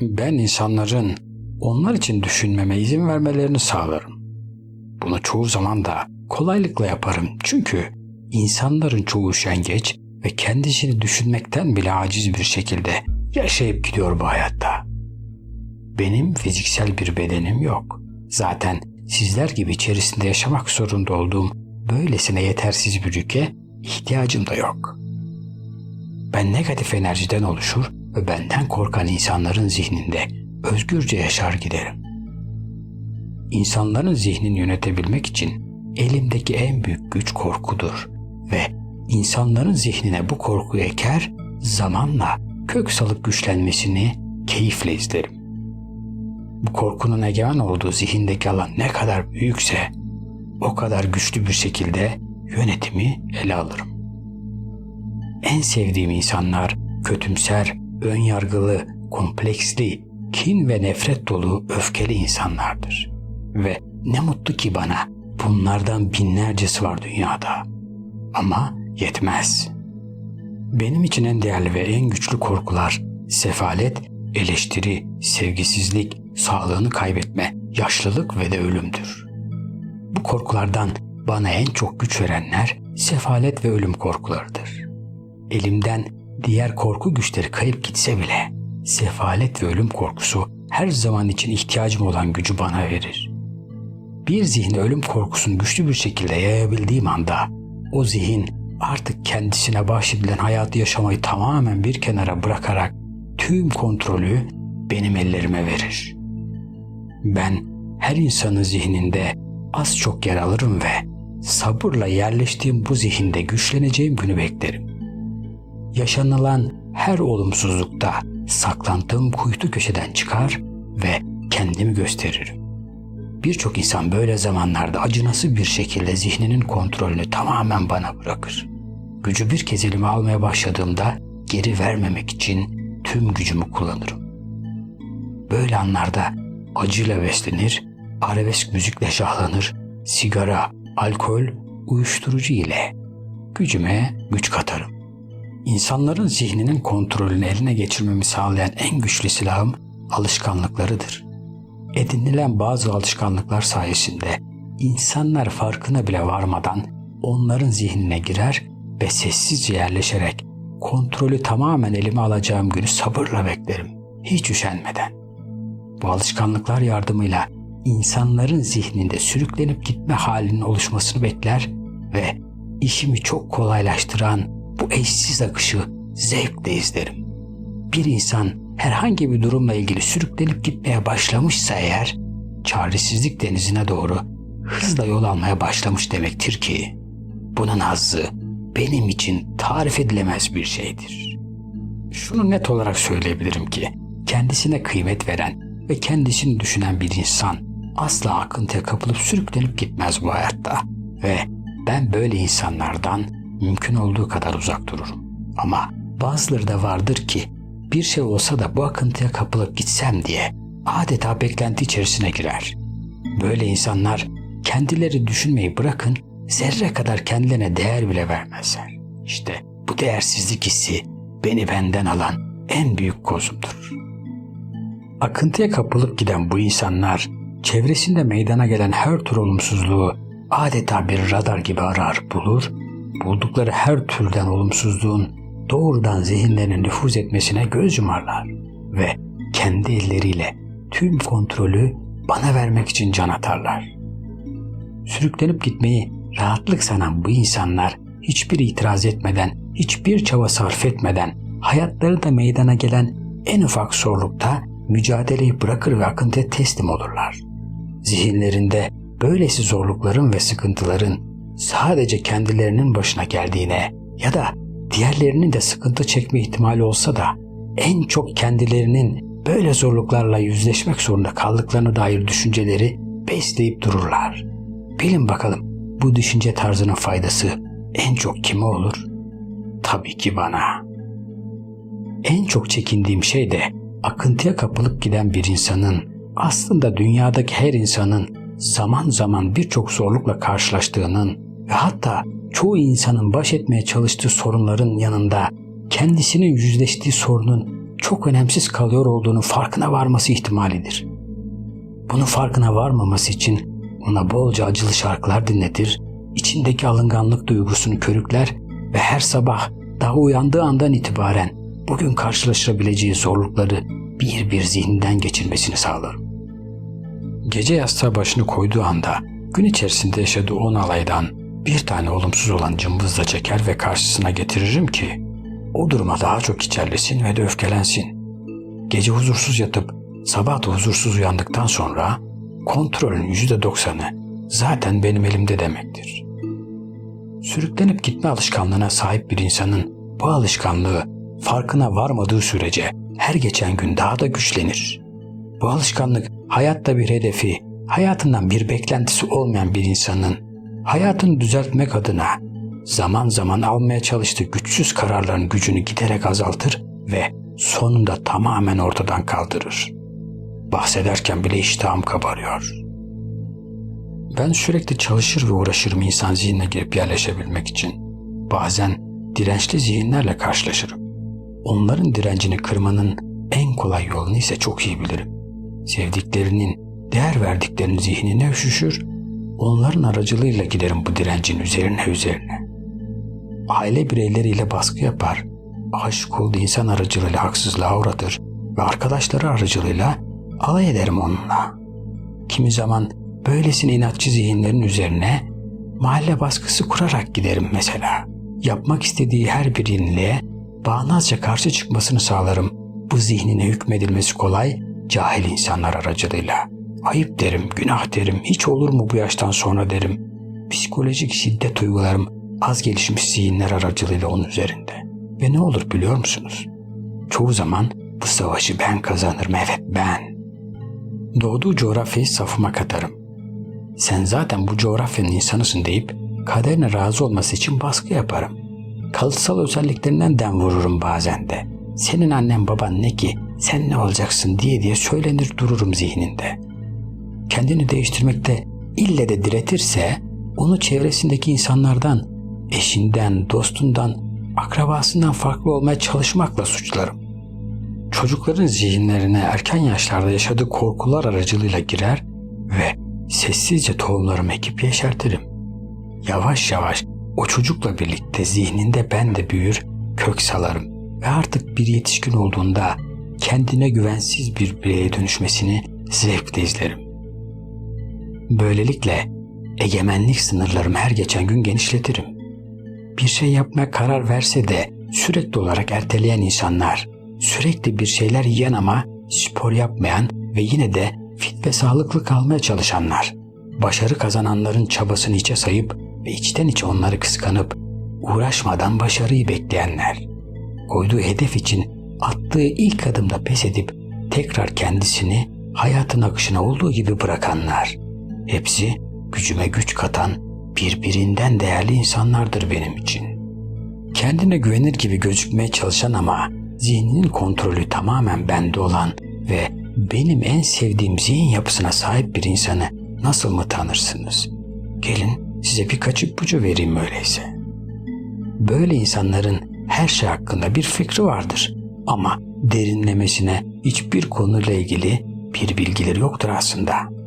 Ben insanların onlar için düşünmeme izin vermelerini sağlarım. Bunu çoğu zaman da kolaylıkla yaparım çünkü insanların çoğu üşengeç ve kendisini düşünmekten bile aciz bir şekilde yaşayıp gidiyor bu hayatta. Benim fiziksel bir bedenim yok. Zaten sizler gibi içerisinde yaşamak zorunda olduğum böylesine yetersiz bir yüke ihtiyacım da yok. Ben negatif enerjiden oluşur ve benden korkan insanların zihninde özgürce yaşar giderim. İnsanların zihnini yönetebilmek için elimdeki en büyük güç korkudur ve insanların zihnine bu korkuyu eker, zamanla kök salıp güçlenmesini keyifle izlerim. Bu korkunun egemen olduğu zihindeki alan ne kadar büyükse o kadar güçlü bir şekilde yönetimi ele alırım. En sevdiğim insanlar kötümser, önyargılı, kompleksli, kin ve nefret dolu öfkeli insanlardır. Ve ne mutlu ki bana bunlardan binlercesi var dünyada. Ama yetmez. Benim için en değerli ve en güçlü korkular sefalet, eleştiri, sevgisizlik, sağlığını kaybetme, yaşlılık ve de ölümdür. Bu korkulardan bana en çok güç verenler sefalet ve ölüm korkularıdır. Elimden diğer korku güçleri kayıp gitse bile sefalet ve ölüm korkusu her zaman için ihtiyacım olan gücü bana verir. Bir zihne ölüm korkusunu güçlü bir şekilde yayabildiğim anda o zihin artık kendisine bahşedilen hayatı yaşamayı tamamen bir kenara bırakarak tüm kontrolü benim ellerime verir. Ben her insanın zihninde az çok yer alırım ve sabırla yerleştiğim bu zihinde güçleneceğim günü beklerim. Yaşanılan her olumsuzlukta saklandığım kuytu köşeden çıkar ve kendimi gösteririm. Birçok insan böyle zamanlarda acınası bir şekilde zihninin kontrolünü tamamen bana bırakır. Gücü bir kez elime almaya başladığımda geri vermemek için tüm gücümü kullanırım. Böyle anlarda acıyla beslenir, arabesk müzikle şahlanır, sigara, alkol, uyuşturucu ile gücüme güç katarım. İnsanların zihninin kontrolünü eline geçirmemi sağlayan en güçlü silahım alışkanlıklarıdır. Edinilen bazı alışkanlıklar sayesinde insanlar farkına bile varmadan onların zihnine girer ve sessizce yerleşerek kontrolü tamamen elime alacağım günü sabırla beklerim. Hiç üşenmeden. Bu alışkanlıklar yardımıyla insanların zihninde sürüklenip gitme halinin oluşmasını bekler ve işimi çok kolaylaştıran bu eşsiz akışı zevkle izlerim. Bir insan herhangi bir durumla ilgili sürüklenip gitmeye başlamışsa eğer, çaresizlik denizine doğru hızla yol almaya başlamış demektir ki, bunun hazzı benim için tarif edilemez bir şeydir. Şunu net olarak söyleyebilirim ki, kendisine kıymet veren ve kendisini düşünen bir insan asla akıntıya kapılıp sürüklenip gitmez bu hayatta ve ben böyle insanlardan mümkün olduğu kadar uzak dururum. Ama bazıları da vardır ki bir şey olsa da bu akıntıya kapılıp gitsem diye adeta beklenti içerisine girer. Böyle insanlar kendileri düşünmeyi bırakın zerre kadar kendilerine değer bile vermezler. İşte bu değersizlik hissi beni benden alan en büyük kozumdur. Akıntıya kapılıp giden bu insanlar çevresinde meydana gelen her tür olumsuzluğu adeta bir radar gibi arar bulur, buldukları her türden olumsuzluğun doğrudan zihinlerine nüfuz etmesine göz yumarlar ve kendi elleriyle tüm kontrolü bana vermek için can atarlar. Sürüklenip gitmeyi rahatlık sanan bu insanlar hiçbir itiraz etmeden, hiçbir çaba sarf etmeden hayatları da meydana gelen en ufak zorlukta mücadeleyi bırakır ve akıntıya teslim olurlar. Zihinlerinde böylesi zorlukların ve sıkıntıların sadece kendilerinin başına geldiğine ya da diğerlerinin de sıkıntı çekme ihtimali olsa da en çok kendilerinin böyle zorluklarla yüzleşmek zorunda kaldıklarına dair düşünceleri besleyip dururlar. Bilin bakalım bu düşünce tarzının faydası en çok kime olur? Tabii ki bana. En çok çekindiğim şey de akıntıya kapılıp giden bir insanın aslında dünyadaki her insanın zaman zaman birçok zorlukla karşılaştığının ve hatta çoğu insanın baş etmeye çalıştığı sorunların yanında kendisinin yüzleştiği sorunun çok önemsiz kalıyor olduğunu farkına varması ihtimalidir. Bunun farkına varmaması için ona bolca acılı şarkılar dinletir, içindeki alınganlık duygusunu körükler ve her sabah daha uyandığı andan itibaren bugün karşılaşabileceği zorlukları bir bir zihninden geçirmesini sağlarım. Gece yastığa başını koyduğu anda gün içerisinde yaşadığı on alaydan bir tane olumsuz olan cımbızla çeker ve karşısına getiririm ki o duruma daha çok içerlesin ve de öfkelensin. Gece huzursuz yatıp sabah da huzursuz uyandıktan sonra kontrolün yüzde doksanı zaten benim elimde demektir. Sürüklenip gitme alışkanlığına sahip bir insanın bu alışkanlığı farkına varmadığı sürece her geçen gün daha da güçlenir. Bu alışkanlık hayatta bir hedefi, hayatından bir beklentisi olmayan bir insanın hayatını düzeltmek adına zaman zaman almaya çalıştığı güçsüz kararların gücünü giderek azaltır ve sonunda tamamen ortadan kaldırır. Bahsederken bile iştahım kabarıyor. Ben sürekli çalışır ve uğraşırım insan zihnine girip yerleşebilmek için. Bazen dirençli zihinlerle karşılaşırım. Onların direncini kırmanın en kolay yolunu ise çok iyi bilirim. Sevdiklerinin, değer verdiklerinin zihnine üşüşür, onların aracılığıyla giderim bu direncin üzerine üzerine. Aile bireyleriyle baskı yapar, aşık olduğu insan aracılığıyla haksızlığa uğratır ve arkadaşları aracılığıyla alay ederim onunla. Kimi zaman böylesine inatçı zihinlerin üzerine mahalle baskısı kurarak giderim mesela. Yapmak istediği her bir yeniliğe bağnazca karşı çıkmasını sağlarım. Bu zihnine hükmedilmesi kolay, cahil insanlar aracılığıyla. Ayıp derim, günah derim, hiç olur mu bu yaştan sonra derim. Psikolojik şiddet uygularım az gelişmiş zihinler aracılığıyla onun üzerinde. Ve ne olur biliyor musunuz? Çoğu zaman bu savaşı ben kazanırım, evet ben. Doğduğu coğrafyayı safıma katarım. Sen zaten bu coğrafyanın insanısın deyip kaderine razı olması için baskı yaparım. Kalıtsal özelliklerinden dem vururum bazen de. Senin annen baban ne ki sen ne olacaksın diye diye söylenir dururum zihninde. Kendini değiştirmekte ille de diretirse onu çevresindeki insanlardan, eşinden, dostundan, akrabasından farklı olmaya çalışmakla suçlarım. Çocukların zihinlerine erken yaşlarda yaşadığı korkular aracılığıyla girer ve sessizce tohumlarımı ekip yeşertirim. Yavaş yavaş o çocukla birlikte zihninde ben de büyür, kök salarım ve artık bir yetişkin olduğunda kendine güvensiz bir bireye dönüşmesini zevkle izlerim. Böylelikle egemenlik sınırlarımı her geçen gün genişletirim. Bir şey yapmaya karar verse de sürekli olarak erteleyen insanlar, sürekli bir şeyler yiyen ama spor yapmayan ve yine de fit ve sağlıklı kalmaya çalışanlar, başarı kazananların çabasını içe sayıp ve içten içe onları kıskanıp uğraşmadan başarıyı bekleyenler, koyduğu hedef için attığı ilk adımda pes edip tekrar kendisini hayatın akışına olduğu gibi bırakanlar, hepsi gücüme güç katan birbirinden değerli insanlardır benim için. Kendine güvenir gibi gözükmeye çalışan ama zihninin kontrolü tamamen bende olan ve benim en sevdiğim zihin yapısına sahip bir insanı nasıl mı tanırsınız? Gelin size birkaç ipucu vereyim öyleyse. Böyle insanların her şey hakkında bir fikri vardır ama derinlemesine hiçbir konuyla ilgili bir bilgileri yoktur aslında.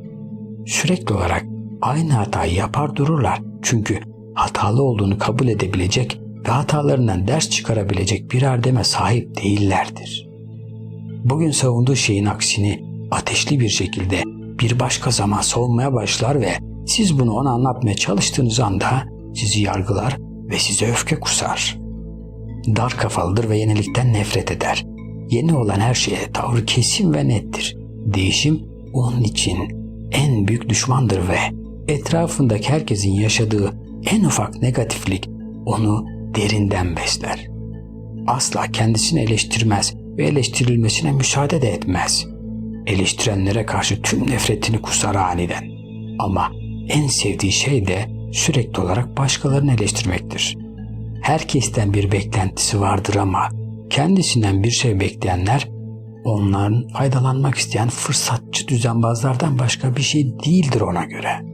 Sürekli olarak aynı hatayı yapar dururlar çünkü hatalı olduğunu kabul edebilecek ve hatalarından ders çıkarabilecek bir erdeme sahip değillerdir. Bugün savunduğu şeyin aksini ateşli bir şekilde bir başka zaman savunmaya başlar ve siz bunu ona anlatmaya çalıştığınız anda sizi yargılar ve size öfke kusar. Dar kafalıdır ve yenilikten nefret eder. Yeni olan her şeye tavrı kesin ve nettir. Değişim onun için en büyük düşmandır ve etrafındaki herkesin yaşadığı en ufak negatiflik onu derinden besler. Asla kendisini eleştirmez ve eleştirilmesine müsaade de etmez. Eleştirenlere karşı tüm nefretini kusar aniden. Ama en sevdiği şey de sürekli olarak başkalarını eleştirmektir. Herkesten bir beklentisi vardır ama kendisinden bir şey bekleyenler onların faydalanmak isteyen fırsatçı düzenbazlardan başka bir şey değildir ona göre.''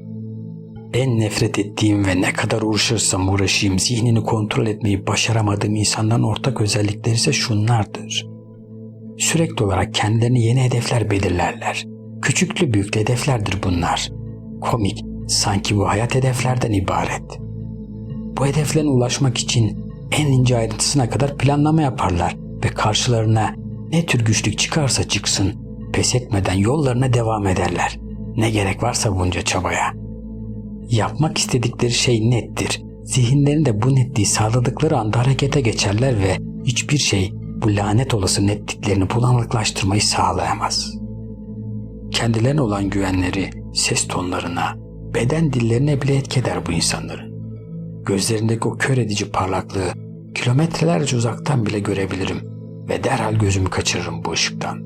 En nefret ettiğim ve ne kadar uğraşırsam uğraşayım zihnini kontrol etmeyi başaramadığım insanların ortak özellikleri ise şunlardır. sürekli olarak kendilerine yeni hedefler belirlerler. Küçüklü büyüklü hedeflerdir bunlar. Komik, sanki bu hayat hedeflerden ibaret. Bu hedeflerine ulaşmak için en ince ayrıntısına kadar planlama yaparlar ve karşılarına ne tür güçlük çıkarsa çıksın pes etmeden yollarına devam ederler. Ne gerek varsa bunca çabaya. Yapmak istedikleri şey nettir. Zihinlerinde bu netliği sağladıkları anda harekete geçerler ve hiçbir şey bu lanet olası netliklerini bulanıklaştırmayı sağlayamaz. Kendilerine olan güvenleri ses tonlarına, beden dillerine bile etki eder bu insanların. Gözlerindeki o kör edici parlaklığı kilometrelerce uzaktan bile görebilirim ve derhal gözümü kaçırırım bu ışıktan.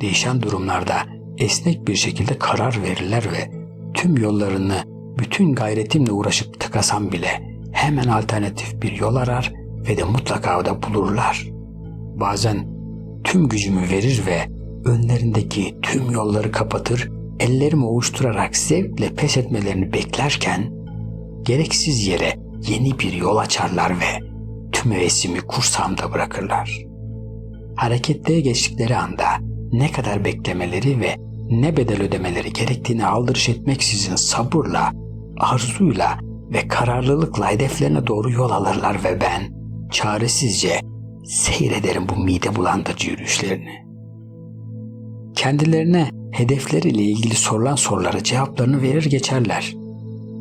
Değişen durumlarda esnek bir şekilde karar verirler ve tüm yollarını bütün gayretimle uğraşıp tıkasam bile hemen alternatif bir yol arar ve de mutlaka da bulurlar. Bazen tüm gücümü verir ve önlerindeki tüm yolları kapatır, ellerimi ovuşturarak zevkle pes etmelerini beklerken gereksiz yere yeni bir yol açarlar ve tüm hevesimi kursağımda bırakırlar. Hareketliğe geçtikleri anda ne kadar beklemeleri ve ne bedel ödemeleri gerektiğini aldırış etmeksizin sabırla, arzuyla ve kararlılıkla hedeflerine doğru yol alırlar ve ben çaresizce seyrederim bu mide bulandırıcı yürüyüşlerini. Kendilerine hedefleriyle ilgili sorulan sorulara cevaplarını verir geçerler.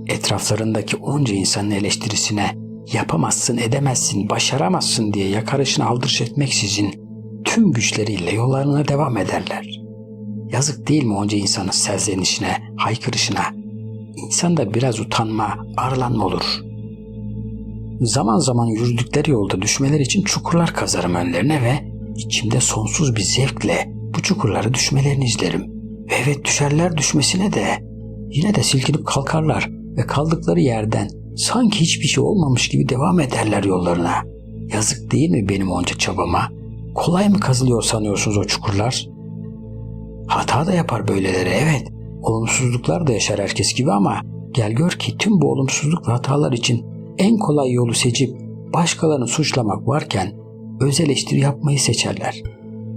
Etraflarındaki onca insanın eleştirisine yapamazsın, edemezsin, başaramazsın diye yakarışını aldırış etmeksizin tüm güçleriyle yollarına devam ederler. Yazık değil mi onca insanın serzenişine, haykırışına? İnsanda biraz utanma, arılanma olur. Zaman zaman yürüdükleri yolda düşmeler için çukurlar kazarım önlerine ve içimde sonsuz bir zevkle bu çukurlara düşmelerini izlerim. Ve evet düşerler düşmesine de yine de silkinip kalkarlar ve kaldıkları yerden sanki hiçbir şey olmamış gibi devam ederler yollarına. Yazık değil mi benim onca çabama? Kolay mı kazılıyor sanıyorsunuz o çukurlar? Hata da yapar böyleleri evet. Olumsuzluklar da yaşar herkes gibi ama gel gör ki tüm bu olumsuzluk ve hatalar için en kolay yolu seçip başkalarını suçlamak varken öz eleştiri yapmayı seçerler.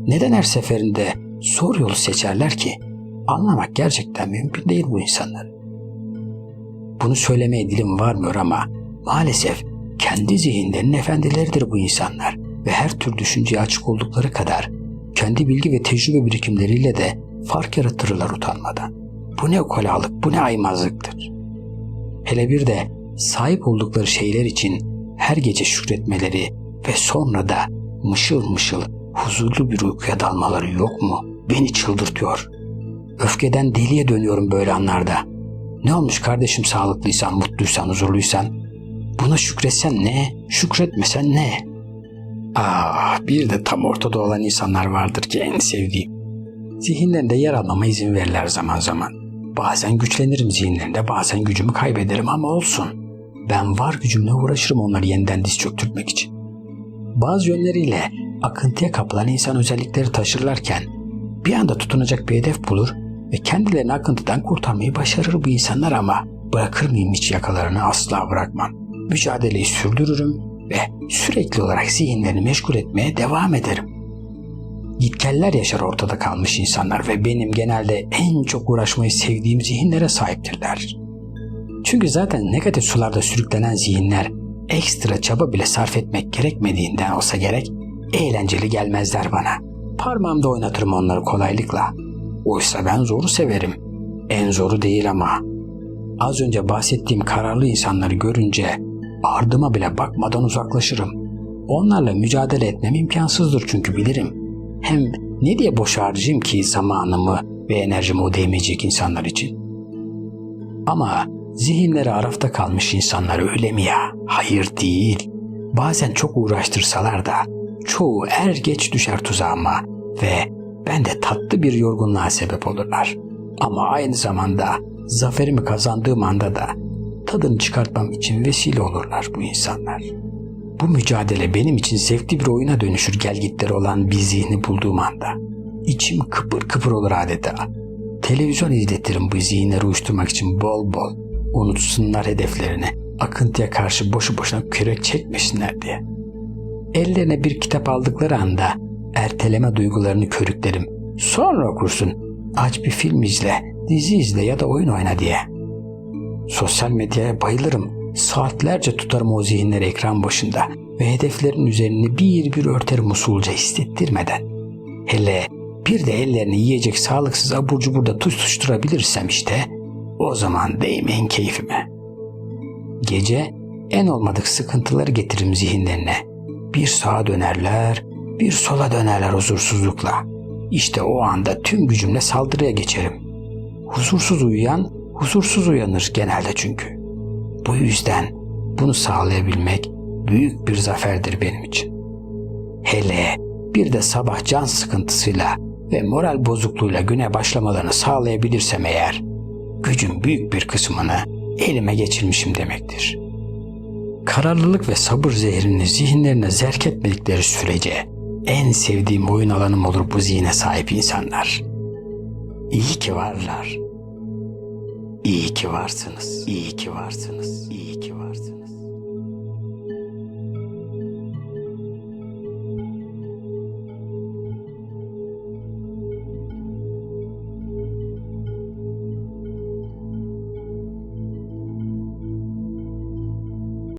Neden her seferinde zor yolu seçerler ki? Anlamak gerçekten mümkün değil bu insanları. Bunu söylemeye dilim varmıyor ama maalesef kendi zihinlerinin efendileridir bu insanlar ve her tür düşünceye açık oldukları kadar kendi bilgi ve tecrübe birikimleriyle de fark yaratırlar utanmadan. Bu ne ukalalık, bu ne aymazlıktır. Hele bir de sahip oldukları şeyler için her gece şükretmeleri ve sonra da mışıl mışıl huzurlu bir uykuya dalmaları yok mu? Beni çıldırtıyor. Öfkeden deliye dönüyorum böyle anlarda. Ne olmuş kardeşim sağlıklıysan, mutluysan, huzurluysan? Buna şükretsen ne, şükretmesen ne? Ah bir de tam ortada olan insanlar vardır ki en sevdiğim. Zihinlerinde yer almama izin verirler zaman zaman. Bazen güçlenirim zihinlerinde, bazen gücümü kaybederim ama olsun. Ben var gücümle uğraşırım onları yeniden diz çöktürtmek için. Bazı yönleriyle akıntıya kapılan insan özellikleri taşırlarken bir anda tutunacak bir hedef bulur ve kendilerini akıntıdan kurtarmayı başarır bu insanlar ama bırakır mıyım hiç yakalarını asla bırakmam. Mücadeleyi sürdürürüm ve sürekli olarak zihinlerini meşgul etmeye devam ederim. Gitgeller yaşar ortada kalmış insanlar ve benim genelde en çok uğraşmayı sevdiğim zihinlere sahiptirler. Çünkü zaten negatif sularda sürüklenen zihinler ekstra çaba bile sarf etmek gerekmediğinden olsa gerek eğlenceli gelmezler bana. Parmağımda oynatırım onları kolaylıkla. Oysa ben zoru severim. En zoru değil ama. Az önce bahsettiğim kararlı insanları görünce ardıma bile bakmadan uzaklaşırım. Onlarla mücadele etmem imkansızdır çünkü bilirim. Hem ne diye boş harcayayım ki zamanımı ve enerjimi o değmeyecek insanlar için? Ama zihinleri arafta kalmış insanlar öyle mi ya? Hayır değil. Bazen çok uğraştırsalar da çoğu er geç düşer tuzağıma ve ben de tatlı bir yorgunluğa sebep olurlar. Ama aynı zamanda zaferimi kazandığım anda da tadını çıkartmam için vesile olurlar bu insanlar. Bu mücadele benim için zevkli bir oyuna dönüşür gelgitleri olan bir zihni bulduğum anda. İçim kıpır kıpır olur adeta. Televizyon izletirim bu zihinleri uyuşturmak için bol bol. Unutsunlar hedeflerini. Akıntıya karşı boşu boşuna kürek çekmesinler diye. Ellerine bir kitap aldıkları anda erteleme duygularını körüklerim. Sonra okursun. Aç bir film izle, dizi izle ya da oyun oyna diye. Sosyal medyaya bayılırım. Saatlerce tutarım o zihinleri ekran başında ve hedeflerin üzerini bir bir örterim usulca hissettirmeden. Hele bir de ellerini yiyecek sağlıksız abur cuburda tutuşturabilirsem işte o zaman değmeyin keyfime. Gece en olmadık sıkıntıları getiririm zihinlerine. Bir sağa dönerler, bir sola dönerler huzursuzlukla. İşte o anda tüm gücümle saldırıya geçerim. Huzursuz uyuyan, huzursuz uyanır genelde çünkü. Bu yüzden bunu sağlayabilmek büyük bir zaferdir benim için. Hele bir de sabah can sıkıntısıyla ve moral bozukluğuyla güne başlamalarını sağlayabilirsem eğer, gücün büyük bir kısmını elime geçirmişim demektir. Kararlılık ve sabır zehrini zihinlerine zerk etmedikleri sürece en sevdiğim oyun alanım olur bu zihne sahip insanlar. İyi ki varlar. İyi ki varsınız. İyi ki varsınız. İyi ki varsınız.